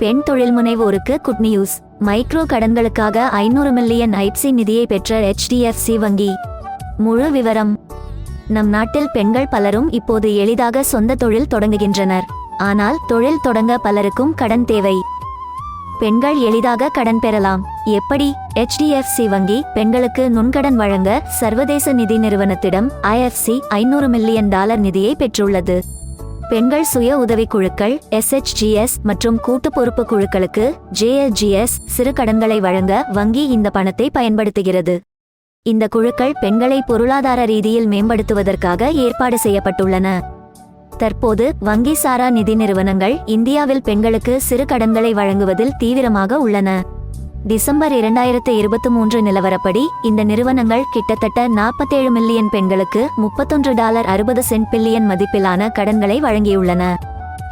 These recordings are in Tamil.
பெண் தொழில் முனைவோருக்கு குட் நியூஸ். மைக்ரோ கடன்களுக்காக ஐநூறு மில்லியன் ஐப்சி நிதியை பெற்ற ஹெச்டிஎஃப்சி வங்கி. முழு விவரம். நம் நாட்டில் பெண்கள் பலரும் இப்போது எளிதாக சொந்த தொழில் தொடங்குகின்றனர். ஆனால் தொழில் தொடங்க பலருக்கும் கடன் தேவை. பெண்கள் எளிதாக கடன் பெறலாம். எப்படி? ஹெச்டிஎஃப்சி வங்கி பெண்களுக்கு நுண்கடன் வழங்க சர்வதேச நிதி நிறுவனத்திடம் ஐஎஃப்சி ஐநூறு மில்லியன் டாலர் நிதியை பெற்றுள்ளது. பெண்கள் சுய உதவிக் குழுக்கள் எஸ்எச்ஜிஎஸ் மற்றும் கூட்டு பொறுப்பு குழுக்களுக்கு ஜேஎஸ்ஜிஎஸ் சிறு கடன்களை வழங்க வங்கி இந்த பணத்தை பயன்படுத்துகிறது. இந்த குழுக்கள் பெண்களை பொருளாதார ரீதியில் மேம்படுத்துவதற்காக ஏற்பாடு செய்யப்பட்டுள்ளன. தற்போது வங்கி சாரா நிதி நிறுவனங்கள் இந்தியாவில் பெண்களுக்கு சிறு கடன்களை வழங்குவதில் தீவிரமாக உள்ளன. டிசம்பர் இரண்டாயிரத்து இருபத்தி மூன்று நிலவரப்படி இந்த நிறுவனங்கள் கிட்டத்தட்ட நாற்பத்தேழு மில்லியன் பெண்களுக்கு முப்பத்தொன்று டாலர் அறுபது சென்ட் பில்லியன் மதிப்பிலான கடன்களை வழங்கியுள்ளன.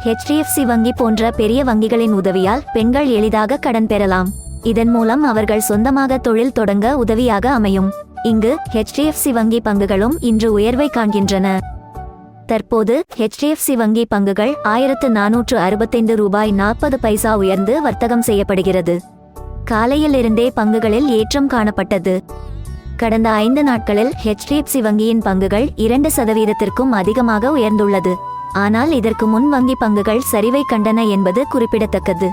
ஹெச்டிஎஃப்சி வங்கி போன்ற பெரிய வங்கிகளின் உதவியால் பெண்கள் எளிதாக கடன் பெறலாம். இதன் மூலம் அவர்கள் சொந்தமாக தொழில் தொடங்க உதவியாக அமையும். இங்கு ஹெச்டிஎஃப்சி வங்கி பங்குகளும் இன்று உயர்வை காண்கின்றன. தற்போது ஹெச்டிஎஃப்சி வங்கி பங்குகள் ஆயிரத்து நானூற்று அறுபத்தைந்து ரூபாய் நாற்பது பைசா உயர்ந்து வர்த்தகம் செய்யப்படுகிறது. காலையிலிருந்தே பங்குகளில் ஏற்றம் காணப்பட்டது. கடந்த ஐந்து நாட்களில் ஹெச்டிஎஃப்சி வங்கியின் பங்குகள் இரண்டு சதவீதத்திற்கும் அதிகமாக உயர்ந்துள்ளது. ஆனால் இதற்கு முன் வங்கி பங்குகள் சரிவை கண்டன என்பது குறிப்பிடத்தக்கது.